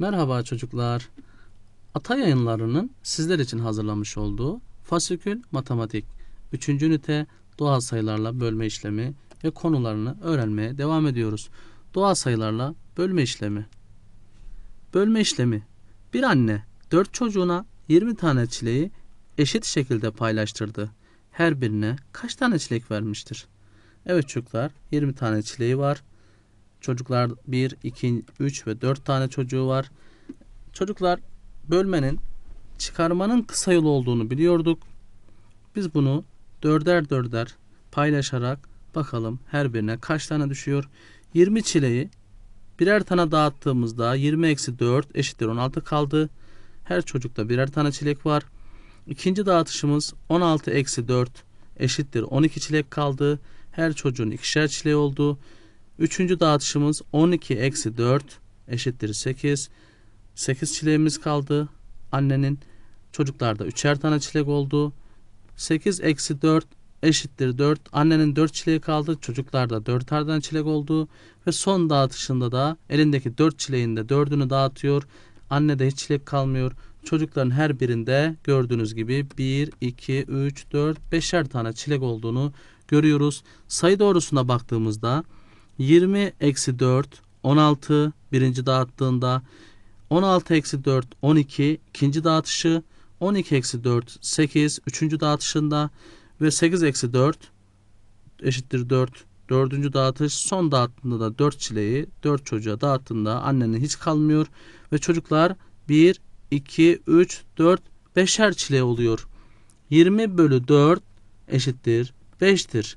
Merhaba çocuklar. Ata yayınlarının sizler için hazırlamış olduğu Fasikül Matematik 3. ünite doğal sayılarla bölme işlemi ve konularını öğrenmeye devam ediyoruz. Doğal sayılarla bölme işlemi. Bölme işlemi. Bir anne 4 çocuğuna 20 tane çileği eşit şekilde paylaştırdı. Her birine kaç tane çilek vermiştir? Evet çocuklar 20 tane çileği var. Çocuklar 1, 2, 3 ve 4 tane çocuğu var. Çocuklar bölmenin çıkarmanın kısa yolu olduğunu biliyorduk. Biz bunu dörder dörder paylaşarak bakalım her birine kaç tane düşüyor. 20 çileği birer tane dağıttığımızda 20 eksi 4 eşittir 16 kaldı. Her çocukta birer tane çilek var. İkinci dağıtışımız 16 eksi 4 eşittir 12 çilek kaldı. Her çocuğun ikişer çileği oldu. Üçüncü dağıtışımız 12 eksi 4 eşittir 8. 8 çileğimiz kaldı. Annenin çocuklarda üçer tane çilek oldu. 8 eksi 4 eşittir 4. Annenin 4 çileği kaldı. Çocuklarda 4 tane çilek oldu. Ve son dağıtışında da elindeki 4 çileğin de 4'ünü dağıtıyor. Annede hiç çilek kalmıyor. Çocukların her birinde gördüğünüz gibi 1, 2, 3, 4, 5'er tane çilek olduğunu görüyoruz. Sayı doğrusuna baktığımızda 20 eksi 4 16 birinci dağıttığında 16 eksi 4 12 ikinci dağıtışı 12 eksi 4 8 üçüncü dağıtışında ve 8 eksi 4 eşittir 4 dördüncü dağıtış son dağıttığında da 4 çileği 4 çocuğa dağıttığında annenin hiç kalmıyor ve çocuklar 1 2 3 4 5'er çileği oluyor. 20 bölü 4 eşittir 5'tir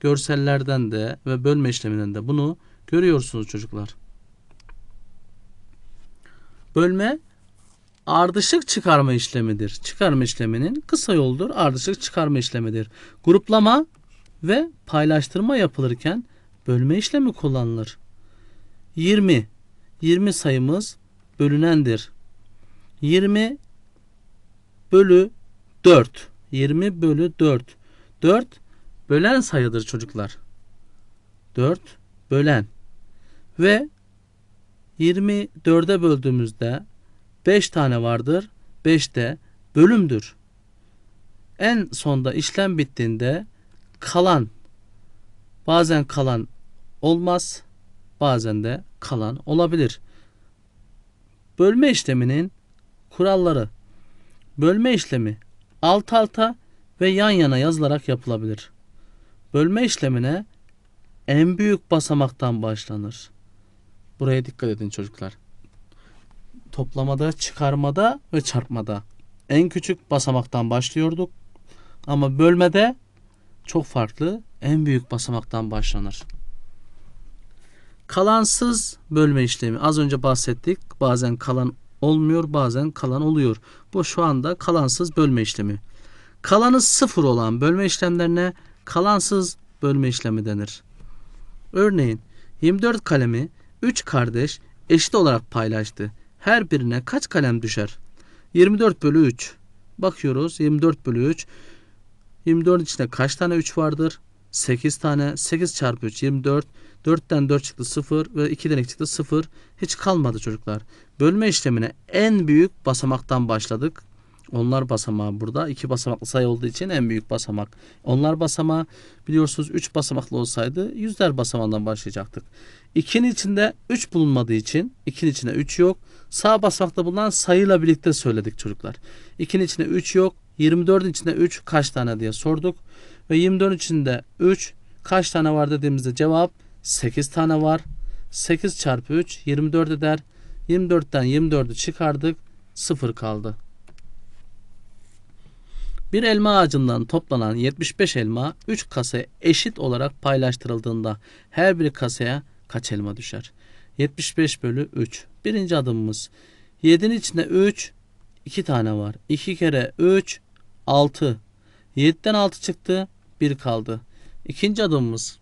görsellerden de ve bölme işleminden de bunu görüyorsunuz çocuklar. Bölme ardışık çıkarma işlemidir. Çıkarma işleminin kısa yoldur. Ardışık çıkarma işlemidir. Gruplama ve paylaştırma yapılırken bölme işlemi kullanılır. 20 20 sayımız bölünendir. 20 bölü 4 20 bölü 4 4 bölen sayıdır çocuklar. 4 bölen ve 24'e böldüğümüzde 5 tane vardır. 5 de bölümdür. En sonda işlem bittiğinde kalan bazen kalan olmaz bazen de kalan olabilir. Bölme işleminin kuralları bölme işlemi alt alta ve yan yana yazılarak yapılabilir. Bölme işlemine en büyük basamaktan başlanır. Buraya dikkat edin çocuklar. Toplamada, çıkarmada ve çarpmada en küçük basamaktan başlıyorduk. Ama bölmede çok farklı en büyük basamaktan başlanır. Kalansız bölme işlemi az önce bahsettik. Bazen kalan olmuyor, bazen kalan oluyor. Bu şu anda kalansız bölme işlemi. Kalanı sıfır olan bölme işlemlerine kalansız bölme işlemi denir. Örneğin 24 kalemi 3 kardeş eşit olarak paylaştı. Her birine kaç kalem düşer? 24 bölü 3. Bakıyoruz 24 bölü 3. 24 içinde kaç tane 3 vardır? 8 tane. 8 çarpı 3 24. 4'ten 4 çıktı 0 ve 2'den 2 çıktı 0. Hiç kalmadı çocuklar. Bölme işlemine en büyük basamaktan başladık. Onlar basamağı burada. iki basamaklı sayı olduğu için en büyük basamak. Onlar basamağı biliyorsunuz üç basamaklı olsaydı yüzler basamağından başlayacaktık. 2'nin içinde 3 bulunmadığı için 2'nin içinde 3 yok. Sağ basamakta bulunan sayıyla birlikte söyledik çocuklar. 2'nin içinde 3 yok. 24'ün içinde 3 kaç tane diye sorduk. Ve 24'ün içinde 3 kaç tane var dediğimizde cevap 8 tane var. 8 çarpı 3 24 eder. 24'ten 24'ü çıkardık. 0 kaldı. Bir elma ağacından toplanan 75 elma 3 kasaya eşit olarak paylaştırıldığında her bir kasaya kaç elma düşer? 75 bölü 3. Birinci adımımız 7'nin içinde 3 2 tane var. 2 kere 3 6. 7'den 6 çıktı 1 kaldı. İkinci adımımız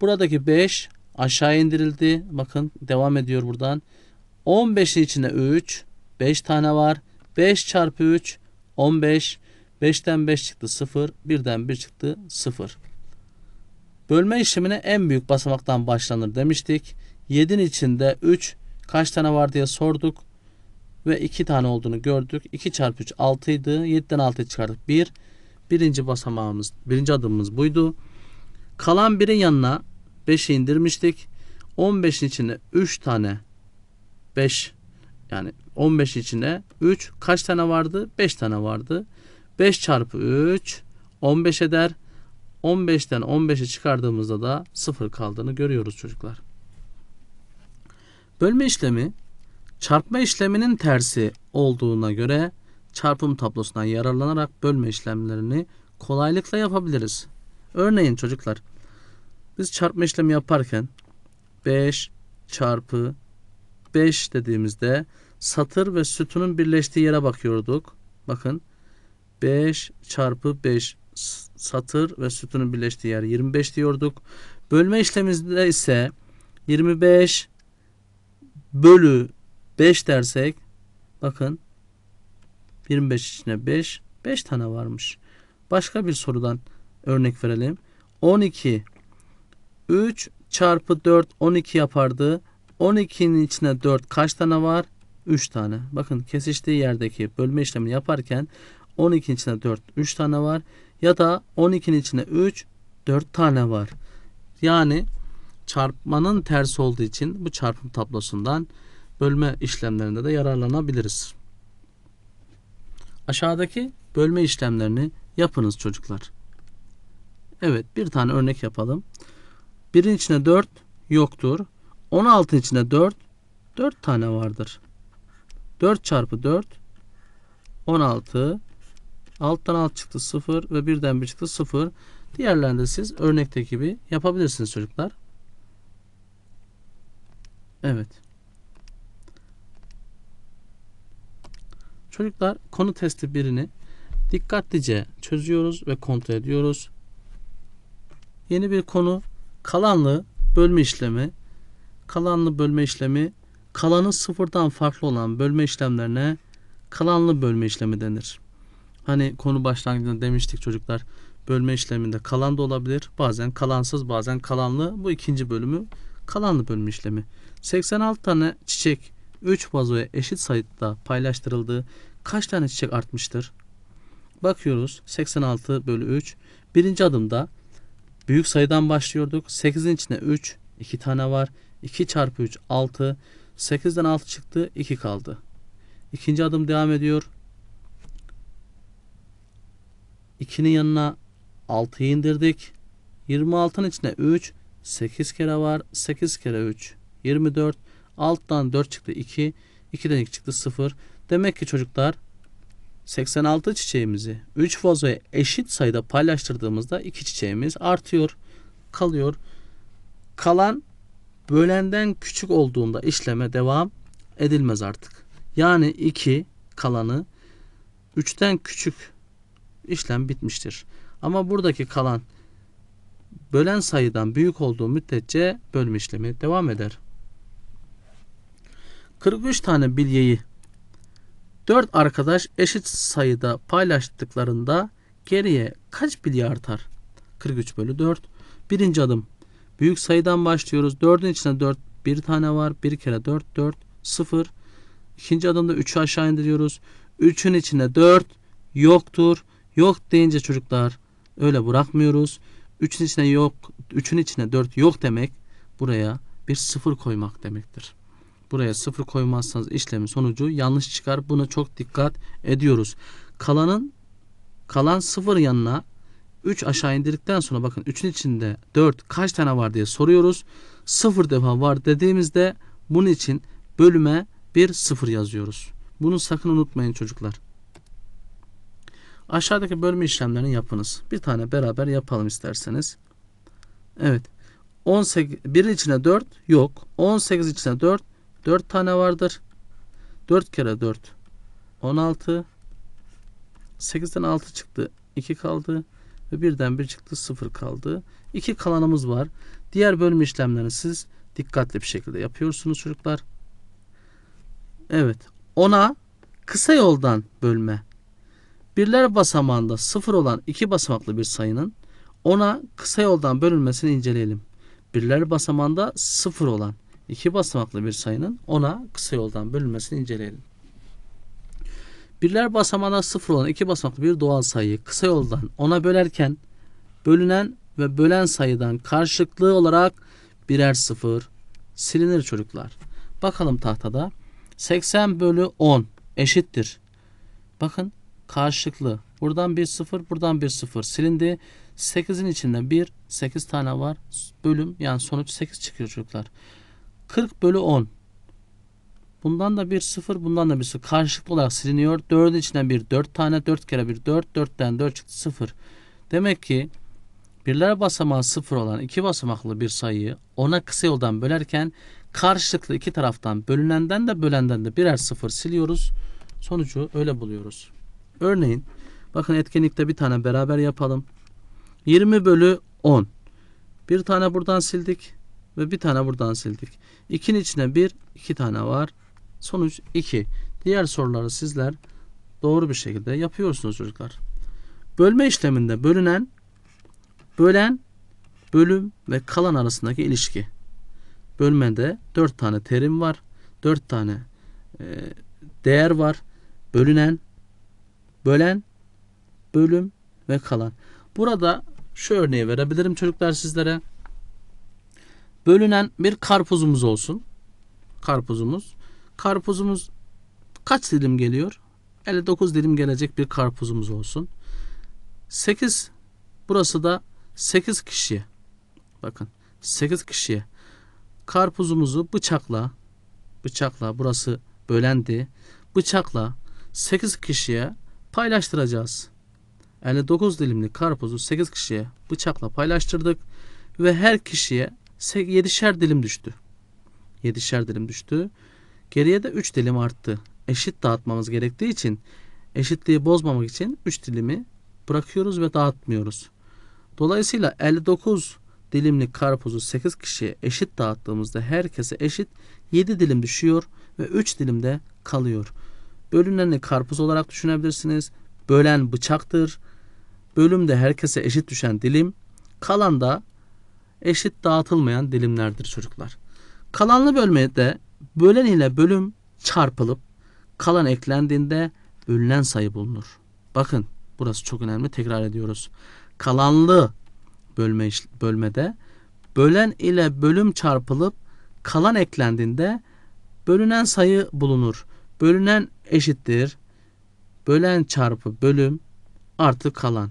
buradaki 5 aşağı indirildi. Bakın devam ediyor buradan. 15'in içinde 3 5 tane var. 5 çarpı 3 15. 5'ten 5 çıktı 0. 1'den 1 çıktı 0. Bölme işlemine en büyük basamaktan başlanır demiştik. 7'nin içinde 3 kaç tane var diye sorduk. Ve 2 tane olduğunu gördük. 2 çarpı 3 6 idi. 7'den 6 çıkardık. 1. Birinci basamağımız, birinci adımımız buydu. Kalan birin yanına 5'i indirmiştik. 15'in içinde 3 tane 5 yani 15 içinde 3 kaç tane vardı? 5 tane vardı. 5 çarpı 3 15 eder. 15'ten 15'i çıkardığımızda da 0 kaldığını görüyoruz çocuklar. Bölme işlemi çarpma işleminin tersi olduğuna göre çarpım tablosundan yararlanarak bölme işlemlerini kolaylıkla yapabiliriz. Örneğin çocuklar biz çarpma işlemi yaparken 5 çarpı 5 dediğimizde satır ve sütunun birleştiği yere bakıyorduk. Bakın 5 çarpı 5 satır ve sütunun birleştiği yer 25 diyorduk. Bölme işlemimizde ise 25 bölü 5 dersek bakın 25 içine 5 5 tane varmış. Başka bir sorudan örnek verelim. 12 3 çarpı 4 12 yapardı. 12'nin içine 4 kaç tane var? 3 tane. Bakın kesiştiği yerdeki bölme işlemini yaparken 12'nin içine 4 3 tane var. Ya da 12'nin içine 3 4 tane var. Yani çarpmanın tersi olduğu için bu çarpım tablosundan bölme işlemlerinde de yararlanabiliriz. Aşağıdaki bölme işlemlerini yapınız çocuklar. Evet bir tane örnek yapalım. Birin içine 4 yoktur. 16 içine 4 4 tane vardır. 4 çarpı 4 16 alttan alt çıktı 0 ve birden bir çıktı 0. Diğerlerini de siz örnekteki gibi yapabilirsiniz çocuklar. Evet. Çocuklar konu testi birini dikkatlice çözüyoruz ve kontrol ediyoruz. Yeni bir konu kalanlı bölme işlemi. Kalanlı bölme işlemi kalanı sıfırdan farklı olan bölme işlemlerine kalanlı bölme işlemi denir. Hani konu başlangıcında demiştik çocuklar bölme işleminde kalan da olabilir. Bazen kalansız bazen kalanlı. Bu ikinci bölümü kalanlı bölme işlemi. 86 tane çiçek 3 vazoya eşit sayıda paylaştırıldığı kaç tane çiçek artmıştır? Bakıyoruz 86 bölü 3. Birinci adımda büyük sayıdan başlıyorduk. 8'in içinde 3 2 tane var. 2 çarpı 3 6. 8'den 6 çıktı 2 kaldı. İkinci adım devam ediyor. 2'nin yanına 6'yı indirdik. 26'nın içinde 3 8 kere var. 8 kere 3 24. Alttan 4 çıktı 2. 2'den 2 çıktı 0. Demek ki çocuklar 86 çiçeğimizi 3 vazoya eşit sayıda paylaştırdığımızda 2 çiçeğimiz artıyor. Kalıyor. Kalan bölenden küçük olduğunda işleme devam edilmez artık. Yani 2 kalanı 3'ten küçük işlem bitmiştir. Ama buradaki kalan bölen sayıdan büyük olduğu müddetçe bölme işlemi devam eder. 43 tane bilyeyi 4 arkadaş eşit sayıda paylaştıklarında geriye kaç bilye artar? 43 bölü 4. Birinci adım. Büyük sayıdan başlıyoruz. 4'ün içinde 4 bir tane var. 1 kere 4 4 0. İkinci adımda 3'ü aşağı indiriyoruz. 3'ün içinde 4 yoktur. Yok deyince çocuklar öyle bırakmıyoruz. 3'ün içine yok, 3'ün içine 4 yok demek buraya bir sıfır koymak demektir. Buraya sıfır koymazsanız işlemin sonucu yanlış çıkar. Buna çok dikkat ediyoruz. Kalanın kalan sıfır yanına 3 aşağı indirdikten sonra bakın 3'ün içinde 4 kaç tane var diye soruyoruz. 0 defa var dediğimizde bunun için bölüme bir sıfır yazıyoruz. Bunu sakın unutmayın çocuklar. Aşağıdaki bölme işlemlerini yapınız. Bir tane beraber yapalım isterseniz. Evet. 18 1'in içine 4 yok. 18 içine 4 4 tane vardır. 4 kere 4 16 8'den 6 çıktı. 2 kaldı. Ve birden bir çıktı. 0 kaldı. 2 kalanımız var. Diğer bölüm işlemlerini siz dikkatli bir şekilde yapıyorsunuz çocuklar. Evet. Ona kısa yoldan bölme. Birler basamağında 0 olan iki basamaklı bir sayının ona kısa yoldan bölünmesini inceleyelim. Birler basamağında 0 olan iki basamaklı bir sayının 10'a kısa yoldan bölünmesini inceleyelim. Birler basamağına sıfır olan iki basamaklı bir doğal sayıyı kısa yoldan 10'a bölerken bölünen ve bölen sayıdan karşılıklı olarak birer sıfır silinir çocuklar. Bakalım tahtada 80 bölü 10 eşittir. Bakın karşılıklı. Buradan bir sıfır, buradan bir sıfır silindi. 8'in içinde bir, 8 tane var. Bölüm yani sonuç 8 çıkıyor çocuklar. 40 bölü 10. Bundan da bir sıfır, bundan da bir sıfır. Karşılıklı olarak siliniyor. 4'ün içinden bir 4 tane, 4 kere bir 4, 4'ten 4 çıktı 0. Demek ki birler basamağı sıfır olan iki basamaklı bir sayıyı ona kısa yoldan bölerken karşılıklı iki taraftan bölünenden de bölenden de birer sıfır siliyoruz. Sonucu öyle buluyoruz. Örneğin bakın etkinlikte bir tane beraber yapalım. 20 bölü 10. Bir tane buradan sildik ve bir tane buradan sildik. 2'nin içine bir, iki tane var. Sonuç 2. Diğer soruları sizler doğru bir şekilde yapıyorsunuz çocuklar. Bölme işleminde bölünen, bölen, bölüm ve kalan arasındaki ilişki. Bölmede 4 tane terim var. 4 tane e, değer var. Bölünen, bölen, bölüm ve kalan. Burada şu örneği verebilirim çocuklar sizlere. Bölünen bir karpuzumuz olsun. Karpuzumuz. Karpuzumuz kaç dilim geliyor? 59 dilim gelecek bir karpuzumuz olsun. 8 burası da 8 kişiye. Bakın 8 kişiye karpuzumuzu bıçakla bıçakla burası bölendi. Bıçakla 8 kişiye paylaştıracağız. 59 dilimli karpuzu 8 kişiye bıçakla paylaştırdık ve her kişiye 7'şer dilim düştü. 7'şer dilim düştü. Geriye de 3 dilim arttı. Eşit dağıtmamız gerektiği için eşitliği bozmamak için 3 dilimi bırakıyoruz ve dağıtmıyoruz. Dolayısıyla 59 dilimli karpuzu 8 kişiye eşit dağıttığımızda herkese eşit 7 dilim düşüyor ve 3 dilimde kalıyor. Bölüneni karpuz olarak düşünebilirsiniz. Bölen bıçaktır. Bölümde herkese eşit düşen dilim. Kalan da eşit dağıtılmayan dilimlerdir çocuklar. Kalanlı bölmede bölen ile bölüm çarpılıp kalan eklendiğinde bölünen sayı bulunur. Bakın burası çok önemli tekrar ediyoruz. Kalanlı bölme bölmede bölen ile bölüm çarpılıp kalan eklendiğinde bölünen sayı bulunur. Bölünen eşittir. Bölen çarpı bölüm artı kalan.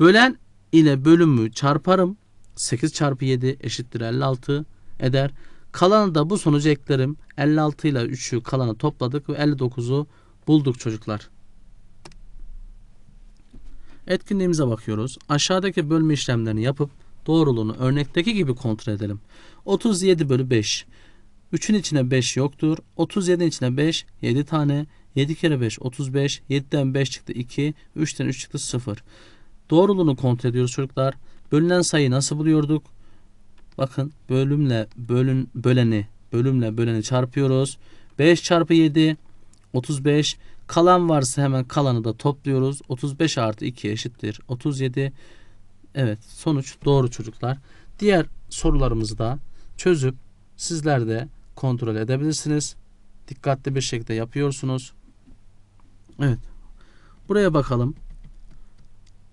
Bölen ile bölümü çarparım. 8 çarpı 7 eşittir 56 eder. Kalanı da bu sonucu eklerim. 56 ile 3'ü kalanı topladık ve 59'u bulduk çocuklar. Etkinliğimize bakıyoruz. Aşağıdaki bölme işlemlerini yapıp doğruluğunu örnekteki gibi kontrol edelim. 37 bölü 5. 3'ün içine 5 yoktur. 37'nin içine 5, 7 tane. 7 kere 5, 35. 7'den 5 çıktı 2. 3'ten 3 çıktı 0. Doğruluğunu kontrol ediyoruz çocuklar. Bölünen sayıyı nasıl buluyorduk? Bakın bölümle bölün, böleni bölümle böleni çarpıyoruz. 5 çarpı 7 35 Kalan varsa hemen kalanı da topluyoruz. 35 artı 2 eşittir. 37. Evet sonuç doğru çocuklar. Diğer sorularımızı da çözüp sizler de kontrol edebilirsiniz. Dikkatli bir şekilde yapıyorsunuz. Evet. Buraya bakalım.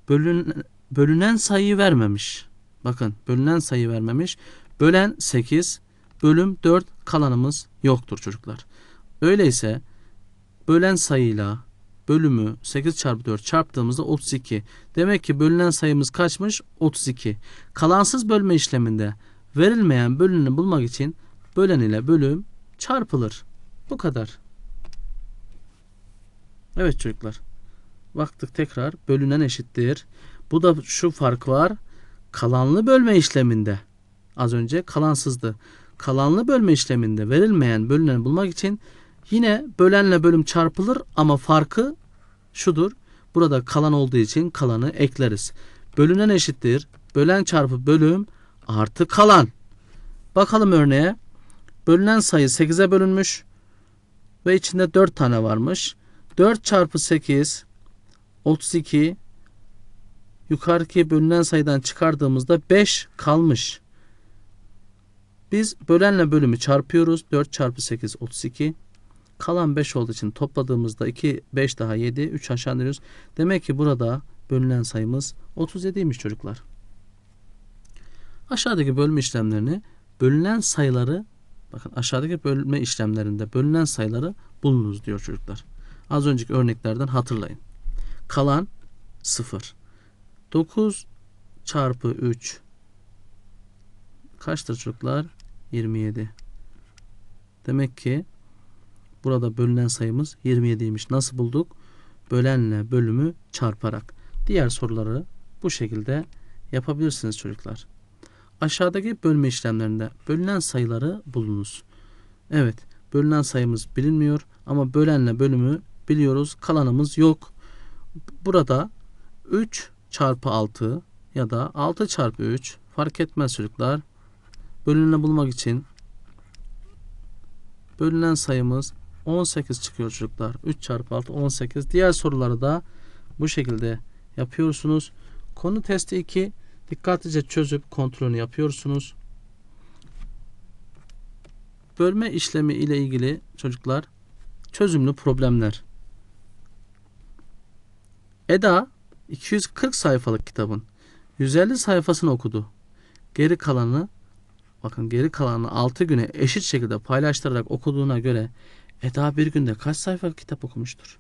Bölün, bölünen sayıyı vermemiş. Bakın bölünen sayı vermemiş. Bölen 8, bölüm 4, kalanımız yoktur çocuklar. Öyleyse bölen sayıyla bölümü 8 çarpı 4 çarptığımızda 32. Demek ki bölünen sayımız kaçmış? 32. Kalansız bölme işleminde verilmeyen bölüneni bulmak için bölen ile bölüm çarpılır. Bu kadar. Evet çocuklar. Baktık tekrar bölünen eşittir. Bu da şu fark var. Kalanlı bölme işleminde az önce kalansızdı. Kalanlı bölme işleminde verilmeyen bölüneni bulmak için Yine bölenle bölüm çarpılır ama farkı şudur. Burada kalan olduğu için kalanı ekleriz. Bölünen eşittir. Bölen çarpı bölüm artı kalan. Bakalım örneğe. Bölünen sayı 8'e bölünmüş ve içinde 4 tane varmış. 4 çarpı 8 32 yukarıki bölünen sayıdan çıkardığımızda 5 kalmış. Biz bölenle bölümü çarpıyoruz. 4 çarpı 8 32. Kalan 5 olduğu için topladığımızda 2 5 daha 7 3 aşağı indiriyoruz. Demek ki burada bölünen sayımız 37'ymiş çocuklar. Aşağıdaki bölme işlemlerini bölünen sayıları bakın aşağıdaki bölme işlemlerinde bölünen sayıları bulunuz diyor çocuklar. Az önceki örneklerden hatırlayın. Kalan 0. 9 çarpı 3 kaçtır çocuklar? 27. Demek ki burada bölünen sayımız 27'ymiş. Nasıl bulduk? Bölenle bölümü çarparak. Diğer soruları bu şekilde yapabilirsiniz çocuklar. Aşağıdaki bölme işlemlerinde bölünen sayıları bulunuz. Evet, bölünen sayımız bilinmiyor ama bölenle bölümü biliyoruz. Kalanımız yok. Burada 3 çarpı 6 ya da 6 çarpı 3 fark etmez çocuklar. Bölüneni bulmak için bölünen sayımız 18 çıkıyor çocuklar. 3 çarpı 6 18. Diğer soruları da bu şekilde yapıyorsunuz. Konu testi 2 dikkatlice çözüp kontrolünü yapıyorsunuz. Bölme işlemi ile ilgili çocuklar çözümlü problemler. Eda 240 sayfalık kitabın 150 sayfasını okudu. Geri kalanı bakın geri kalanı 6 güne eşit şekilde paylaştırarak okuduğuna göre Eda bir günde kaç sayfa kitap okumuştur?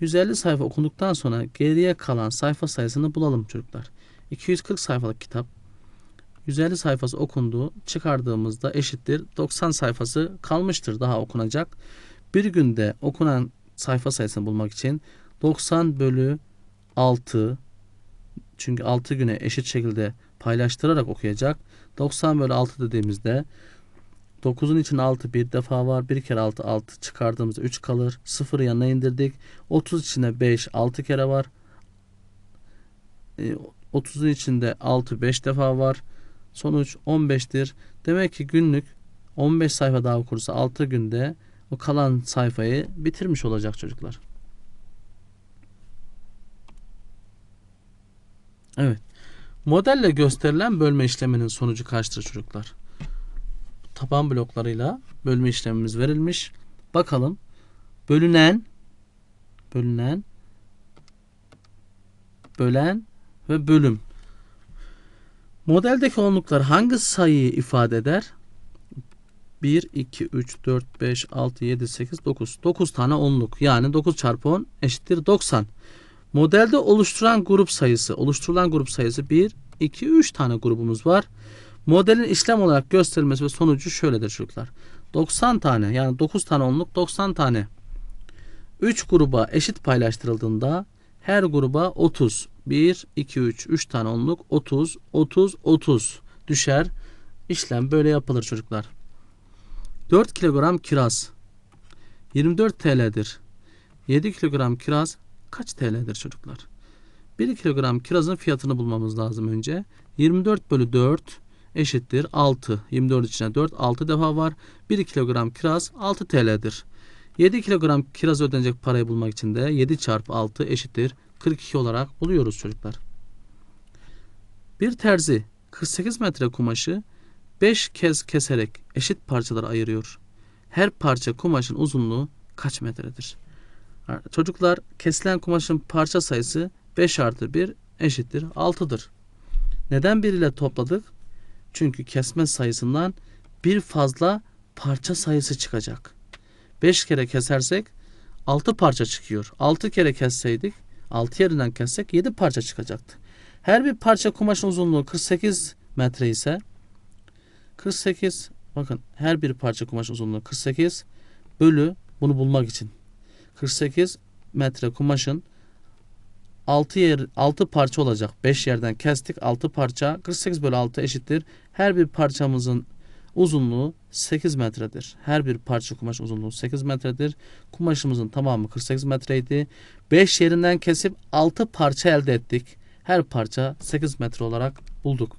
150 sayfa okuduktan sonra geriye kalan sayfa sayısını bulalım çocuklar. 240 sayfalık kitap 150 sayfası okundu çıkardığımızda eşittir 90 sayfası kalmıştır daha okunacak. Bir günde okunan sayfa sayısını bulmak için 90 bölü 6 çünkü 6 güne eşit şekilde paylaştırarak okuyacak. 90 bölü 6 dediğimizde 9'un için 6 bir defa var. 1 kere 6 6 çıkardığımızda 3 kalır. 0 yanına indirdik. 30 içinde 5 6 kere var. E, 30'un içinde 6 5 defa var. Sonuç 15'tir. Demek ki günlük 15 sayfa daha okursa 6 günde o kalan sayfayı bitirmiş olacak çocuklar. Evet. Modelle gösterilen bölme işleminin sonucu kaçtır çocuklar? Taban bloklarıyla bölme işlemimiz verilmiş. Bakalım. Bölünen bölünen bölen ve bölüm. Modeldeki onluklar hangi sayıyı ifade eder? 1, 2, 3, 4, 5, 6, 7, 8, 9. 9 tane onluk. Yani 9 çarpı 10 eşittir 90. Modelde oluşturan grup sayısı, oluşturulan grup sayısı 1, 2, 3 tane grubumuz var. Modelin işlem olarak gösterilmesi ve sonucu şöyledir çocuklar. 90 tane yani 9 tane onluk 90 tane. 3 gruba eşit paylaştırıldığında her gruba 30. 1, 2, 3, 3 tane onluk 30, 30, 30 düşer. İşlem böyle yapılır çocuklar. 4 kilogram kiraz 24 TL'dir. 7 kilogram kiraz kaç TL'dir çocuklar? 1 kilogram kirazın fiyatını bulmamız lazım önce. 24 bölü 4 eşittir 6. 24 içine 4 6 defa var. 1 kilogram kiraz 6 TL'dir. 7 kilogram kiraz ödenecek parayı bulmak için de 7 çarpı 6 eşittir 42 olarak buluyoruz çocuklar. Bir terzi 48 metre kumaşı 5 kez keserek eşit parçalara ayırıyor. Her parça kumaşın uzunluğu kaç metredir? Çocuklar kesilen kumaşın parça sayısı 5 artı 1 eşittir 6'dır. Neden 1 ile topladık? Çünkü kesme sayısından bir fazla parça sayısı çıkacak. 5 kere kesersek 6 parça çıkıyor. 6 kere kesseydik 6 yerinden kessek 7 parça çıkacaktı. Her bir parça kumaşın uzunluğu 48 metre ise 48 bakın her bir parça kumaş uzunluğu 48 bölü bunu bulmak için 48 metre kumaşın 6 yer 6 parça olacak. 5 yerden kestik 6 parça 48 bölü 6 eşittir. Her bir parçamızın uzunluğu 8 metredir. Her bir parça kumaş uzunluğu 8 metredir. Kumaşımızın tamamı 48 metreydi. 5 yerinden kesip 6 parça elde ettik. Her parça 8 metre olarak bulduk.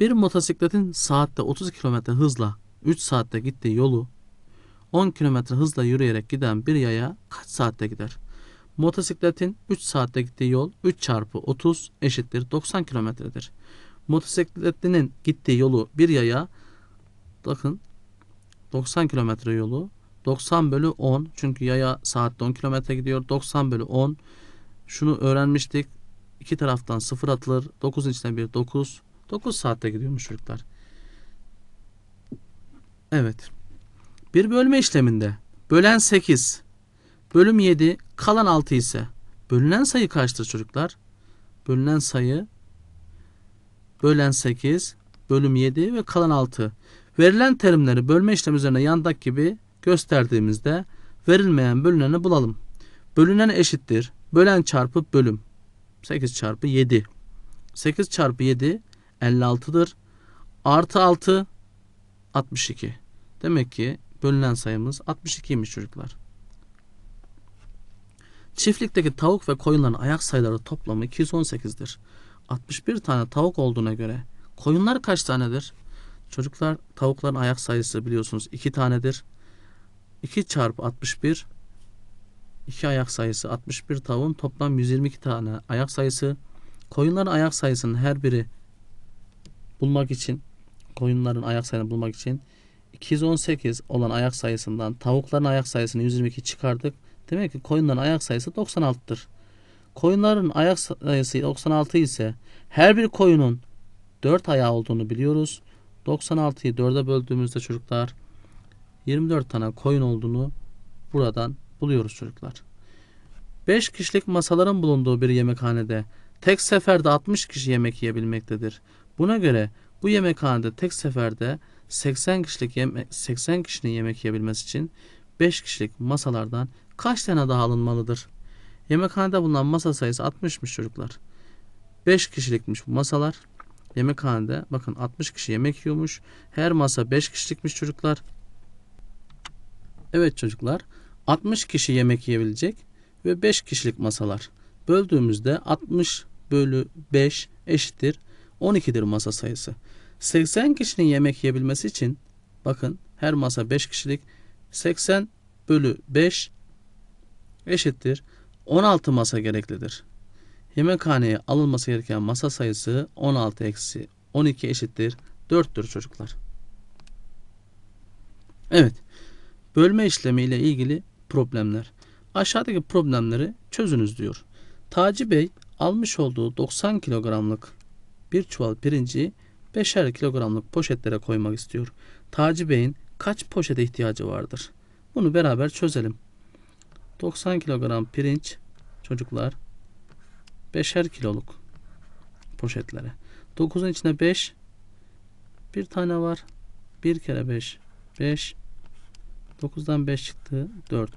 Bir motosikletin saatte 30 km hızla 3 saatte gittiği yolu 10 km hızla yürüyerek giden bir yaya kaç saatte gider? Motosikletin 3 saatte gittiği yol 3 çarpı 30 eşittir 90 kilometredir. motosikletlinin gittiği yolu bir yaya bakın 90 kilometre yolu 90 bölü 10 çünkü yaya saatte 10 kilometre gidiyor 90 bölü 10 şunu öğrenmiştik iki taraftan 0 atılır 9 içine bir 9 9 saatte gidiyormuş çocuklar evet bir bölme işleminde bölen 8 bölüm 7 kalan 6 ise bölünen sayı kaçtır çocuklar bölünen sayı bölen 8 bölüm 7 ve kalan 6 verilen terimleri bölme işlemi üzerine yandak gibi gösterdiğimizde verilmeyen bölüneni bulalım. Bölünen eşittir. Bölen çarpı bölüm. 8 çarpı 7. 8 çarpı 7 56'dır. Artı 6 62. Demek ki bölünen sayımız 62'ymiş çocuklar. Çiftlikteki tavuk ve koyunların ayak sayıları toplamı 218'dir. 61 tane tavuk olduğuna göre koyunlar kaç tanedir? Çocuklar tavukların ayak sayısı biliyorsunuz 2 tanedir. 2 çarpı 61 2 ayak sayısı 61 tavuğun toplam 122 tane ayak sayısı. Koyunların ayak sayısının her biri bulmak için koyunların ayak sayısını bulmak için 218 olan ayak sayısından tavukların ayak sayısını 122 çıkardık. Demek ki koyunların ayak sayısı 96'tır. Koyunların ayak sayısı 96 ise her bir koyunun 4 ayağı olduğunu biliyoruz. 96'yı 4'e böldüğümüzde çocuklar 24 tane koyun olduğunu buradan buluyoruz çocuklar. 5 kişilik masaların bulunduğu bir yemekhanede tek seferde 60 kişi yemek yiyebilmektedir. Buna göre bu yemekhanede tek seferde 80 kişilik yeme 80 kişinin yemek yiyebilmesi için 5 kişilik masalardan kaç tane daha alınmalıdır? Yemekhanede bulunan masa sayısı 60'mış çocuklar. 5 kişilikmiş bu masalar. Yemekhanede bakın 60 kişi yemek yiyormuş. Her masa 5 kişilikmiş çocuklar. Evet çocuklar 60 kişi yemek yiyebilecek ve 5 kişilik masalar. Böldüğümüzde 60 bölü 5 eşittir 12'dir masa sayısı. 80 kişinin yemek yiyebilmesi için bakın her masa 5 kişilik 80 bölü 5 eşittir 16 masa gereklidir. Yemekhaneye alınması gereken masa sayısı 16 eksi 12 eşittir 4'tür çocuklar. Evet. Bölme işlemi ile ilgili problemler. Aşağıdaki problemleri çözünüz diyor. Taci Bey almış olduğu 90 kilogramlık bir çuval pirinci 5'er kilogramlık poşetlere koymak istiyor. Taci Bey'in kaç poşete ihtiyacı vardır? Bunu beraber çözelim. 90 kilogram pirinç çocuklar 5'er kiloluk poşetlere. 9'un içinde 5 bir tane var. 1 kere 5 5 9'dan 5 çıktı 4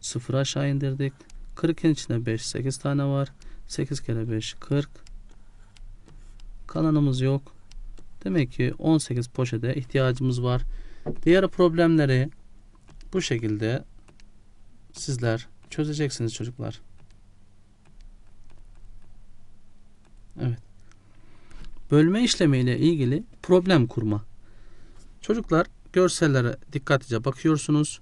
0 aşağı indirdik. 40'ın içinde 5 8 tane var. 8 kere 5 40 kalanımız yok. Demek ki 18 poşete ihtiyacımız var. Diğer problemleri bu şekilde sizler çözeceksiniz çocuklar. Evet. Bölme işlemi ile ilgili problem kurma. Çocuklar görsellere dikkatlice bakıyorsunuz.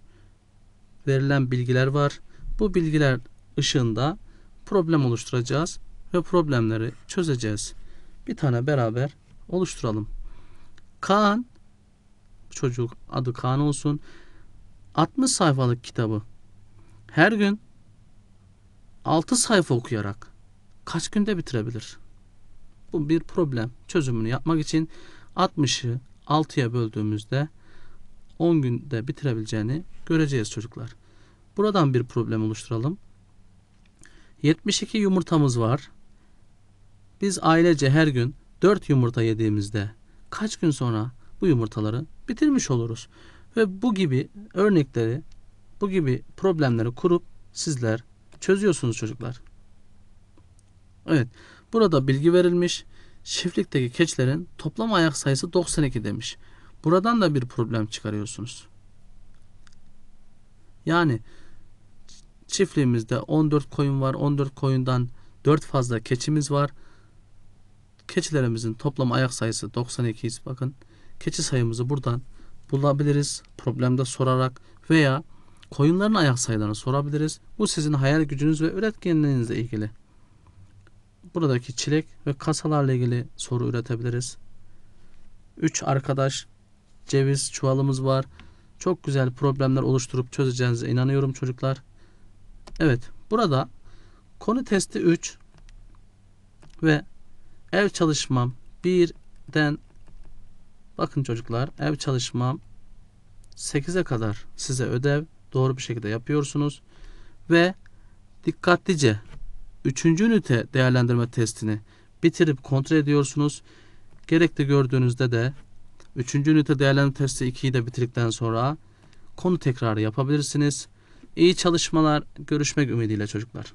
Verilen bilgiler var. Bu bilgiler ışığında problem oluşturacağız ve problemleri çözeceğiz. Bir tane beraber oluşturalım. Kaan çocuk adı Kaan olsun. 60 sayfalık kitabı her gün 6 sayfa okuyarak kaç günde bitirebilir? Bu bir problem. Çözümünü yapmak için 60'ı 6'ya böldüğümüzde 10 günde bitirebileceğini göreceğiz çocuklar. Buradan bir problem oluşturalım. 72 yumurtamız var. Biz ailece her gün 4 yumurta yediğimizde kaç gün sonra bu yumurtaları bitirmiş oluruz. Ve bu gibi örnekleri, bu gibi problemleri kurup sizler çözüyorsunuz çocuklar. Evet, burada bilgi verilmiş. Çiftlikteki keçilerin toplam ayak sayısı 92 demiş. Buradan da bir problem çıkarıyorsunuz. Yani çiftliğimizde 14 koyun var. 14 koyundan 4 fazla keçimiz var. Keçilerimizin toplam ayak sayısı 92. Bakın keçi sayımızı buradan bulabiliriz. Problemde sorarak veya koyunların ayak sayılarını sorabiliriz. Bu sizin hayal gücünüz ve üretkenliğinizle ilgili. buradaki çilek ve kasalarla ilgili soru üretebiliriz. 3 arkadaş ceviz çuvalımız var. Çok güzel problemler oluşturup çözeceğinize inanıyorum çocuklar. Evet, burada konu testi 3 ve ev çalışmam 1'den bakın çocuklar ev çalışmam 8'e kadar size ödev doğru bir şekilde yapıyorsunuz ve dikkatlice 3. ünite değerlendirme testini bitirip kontrol ediyorsunuz. Gerekli gördüğünüzde de 3. ünite değerlendirme testi 2'yi de bitirdikten sonra konu tekrarı yapabilirsiniz. İyi çalışmalar, görüşmek ümidiyle çocuklar.